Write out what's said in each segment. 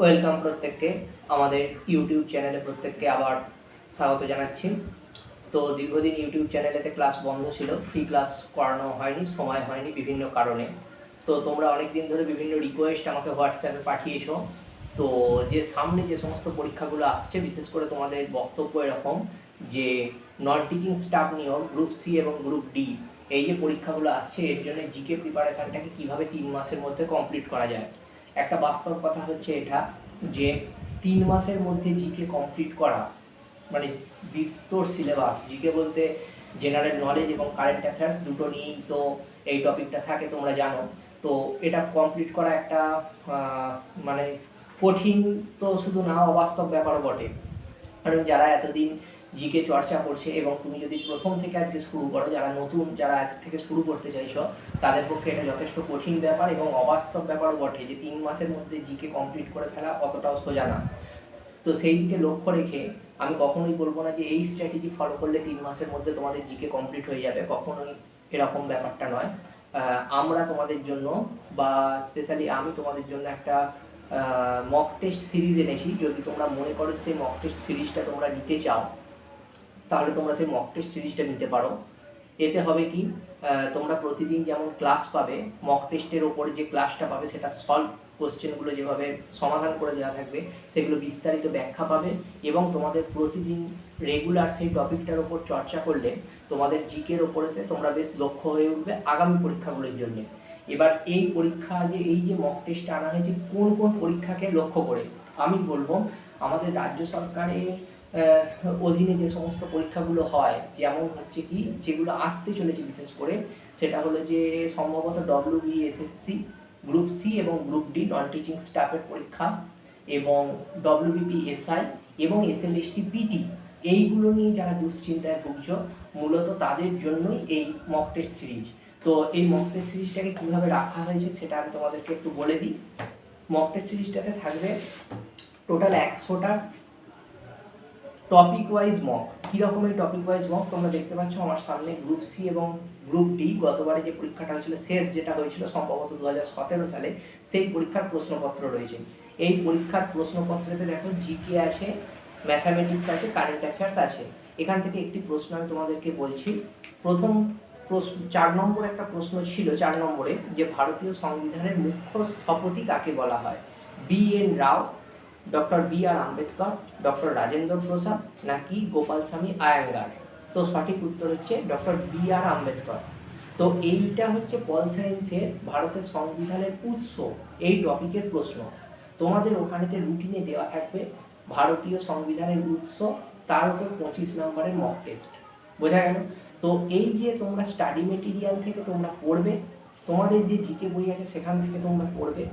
Welcome প্রত্যেককে। আমাদের YouTube চ্যানেলে প্রত্যেককে আবার স্বাগত জানাচ্ছি। তো দীর্ঘদিন ইউটিউব চ্যানেলেতে ক্লাস বন্ধ ছিল। ফ্রি ক্লাস করানো হয়নি, সময় হয়নি বিভিন্ন কারণে। তো তোমরা অনেক দিন ধরে বিভিন্ন রিকোয়েস্ট আমাকে হোয়াটসঅ্যাপে পাঠিয়েছো। তো যে সামনে যে সমস্ত পরীক্ষাগুলো আসছে, বিশেষ করে তোমাদের বক্তব্য এরকম যে নন টিচিং স্টাফ নিয়েও গ্রুপ সি এবং গ্রুপ ডি এই যে পরীক্ষাগুলো আসছে, এর জন্য জিকে প্রিপারেশনটাকে কীভাবে তিন মাসের মধ্যে কমপ্লিট করা যায়? একটা বাস্তব কথা হচ্ছে এটা, যে তিন মাসের মধ্যে জিকে কমপ্লিট করা মানে বিস্তর সিলেবাস জিকে বলতে জেনারেল নলেজ এবং কারেন্ট অ্যাফেয়ার্স দুটো নিয়েই তো এই টপিকটা থাকে, তোমরা জানো। তো এটা কমপ্লিট করা একটা মানে কঠিন তো শুধু না, অবাস্তব ব্যাপারও বটে। কারণ যারা এতদিন জিকে চর্চা করছে এবং তুমি যদি প্রথম থেকে আজকে শুরু করো, যারা নতুন, যারা আজ থেকে শুরু করতে চাইছো, তাদের পক্ষে এটা যথেষ্ট কঠিন ব্যাপার এবং অবাস্তব ব্যাপারও বটে যে তিন মাসের মধ্যে জিকে কমপ্লিট করে ফেলা অতটাও সোজা না। তো সেই দিকে লক্ষ্য রেখে আমি কখনোই বলব না যে এই স্ট্র্যাটেজি ফলো করলে তিন মাসের মধ্যে তোমাদের জিকে কমপ্লিট হয়ে যাবে, কখনোই এরকম ব্যাপারটা নয়। আমরা তোমাদের জন্য বা স্পেশালি আমি তোমাদের জন্য একটা মক টেস্ট সিরিজ এনেছি। যদি তোমরা মনে করো সেই মক টেস্ট সিরিজটা তোমরা নিতে চাও তাহলে তোমরা সেই মক টেস্ট সিরিজটা নিতে পারো। এতে হবে কি তোমরা প্রতিদিন যেমন ক্লাস পাবে মক টেস্টের ওপরে যে ক্লাসটা পাবে সেটা সলভ কোশ্চেনগুলো যেভাবে সমাধান করে দেওয়া থাকবে, সেগুলো বিস্তারিত ব্যাখ্যা পাবে এবং তোমাদের প্রতিদিন রেগুলার সেই টপিকটার ওপর চর্চা করলে তোমাদের জিকের ওপরেতে তোমরা বেশ লক্ষ্য হয়ে উঠবে আগামী পরীক্ষাগুলোর জন্য। এবার এই পরীক্ষা যে, এই যে মক টেস্টটা আনা হয়েছে, কোন কোন পরীক্ষাকে লক্ষ্য করে? আমি বলব, আমাদের রাজ্য সরকারের অধীনে যে সমস্ত পরীক্ষাগুলো হয়, যেমন হচ্ছে কি, যেগুলো আসতে চলেছে বিশেষ করে, সেটা হলো যে সম্ভবত ডব্লিউ বিএসএসসি গ্রুপ সি এবং গ্রুপ ডি নন টিচিং স্টাফের পরীক্ষা এবং ডব্লিউবিপি এসআই এবং এসএলএসটি পিটি এইগুলো নিয়ে যারা দুশ্চিন্তায় ভুগছ, মূলত তাদের জন্যই এই মক টেস্ট সিরিজ তো এই মক টেস্ট সিরিজটাকে কীভাবে রাখা হয়েছে, সেটা আমি তোমাদেরকে একটু বলে দিই। মক টেস্ট সিরিজটাতে থাকবে টোটাল একশোটা টপিক ওয়াইজ মক কী রকমের টপিক ওয়াইজ মক তোমরা দেখতে পাচ্ছ? আমার সামনে গ্রুপ সি এবং গ্রুপ ডি গতবারে যে পরীক্ষাটা হয়েছিল, শেষ যেটা হয়েছিল সম্ভবত দু হাজার সতেরো সালে, সেই পরীক্ষার প্রশ্নপত্র রয়েছে। এই পরীক্ষার প্রশ্নপত্রেতে দেখো জিকে আছে ম্যাথামেটিক্স আছে কারেন্ট অ্যাফেয়ার্স আছে। এখান থেকে একটি প্রশ্ন আমি তোমাদেরকে বলছি। প্রথম প্রশ্ন, চার নম্বর একটা প্রশ্ন ছিল, চার নম্বরে, যে ভারতীয় সংবিধানের মুখ্য স্থপতি কাকে বলা হয়? B N Rao doctor B R Ambedkar, doctor Rajendra Prasad, নাকি গোপাল স্বামী আয়াঙ্গার? তো সঠিক উত্তর হচ্ছে ডক্টর বি আর আম্বেদকর। তো এইটা হচ্ছে পল সায়েন্সের ভারতের সংবিধানের উৎস, এই টপিকের প্রশ্ন। তোমাদের ওখানেতে রুটিনে দেওয়া থাকবে ভারতীয় সংবিধানের উৎস, তার উপর পঁচিশ নম্বরের মক টেস্ট বোঝা গেল? তো এই যে তোমরা স্টাডি মেটেরিয়াল থেকে তোমরা পড়বে, তোমাদের যে জিকে বই আছে সেখান থেকে তোমরা পড়বে,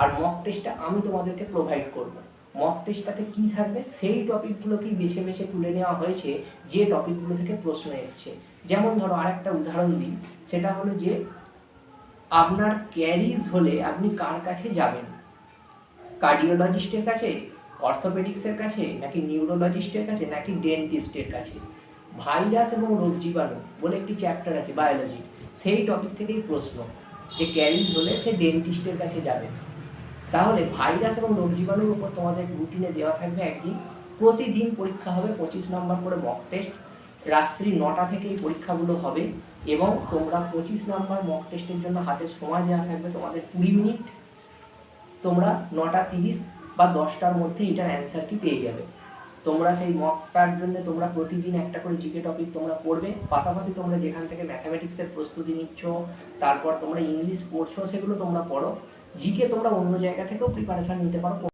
আর মক টেস্টটা আমি তোমাদেরকে প্রোভাইড করব। মক টেস্টটাতে কী থাকবে? সেই টপিকগুলোকেই বেছে বেছে তুলে নেওয়া হয়েছে, যে টপিকগুলো থেকে প্রশ্ন এসছে। যেমন ধরো আরেকটা উদাহরণ দিই, সেটা হলো যে আপনার ক্যারিজ হলে আপনি কার কাছে যাবেন? কার্ডিওলজিস্টের কাছে অর্থোপেডিক্সের কাছে, নাকি নিউরোলজিস্টের কাছে, নাকি ডেন্টিস্টের কাছে? ভাইরাস এবং রোগ জীবাণু বলে একটি চ্যাপ্টার আছে বায়োলজি সেই টপিক থেকেই প্রশ্ন, যে ক্যারিজ হলে সে ডেন্টিস্টের কাছে যাবে। তাহলে ভাইরাস এবং রোগ জীবাণুর উপর তোমাদের রুটিনে দেওয়া থাকবে একদিন। প্রতিদিন পরীক্ষা হবে, পঁচিশ নম্বর করে মক টেস্ট রাত্রি নটা থেকে এই পরীক্ষাগুলো হবে এবং তোমরা পঁচিশ নম্বর মক টেস্টের জন্য হাতে সময় দেওয়া থাকবে তোমাদের কুড়ি মিনিট। তোমরা নটা তিরিশ বা দশটার মধ্যে এটার অ্যান্সার কি পেয়ে যাবে। তোমরা সেই মকটার জন্য তোমরা প্রতিদিন একটা করে জিকে টপিক তোমরা পড়বে। পাশাপাশি তোমরা যেখান থেকে ম্যাথামেটিক্সের প্রস্তুতি নিচ্ছ, তারপর তোমরা ইংলিশ পড়ছো, সেগুলো তোমরা পড়ো। জিকে তোমরা অন্য জায়গা থেকেও প্রিপারেশান নিতে পারো।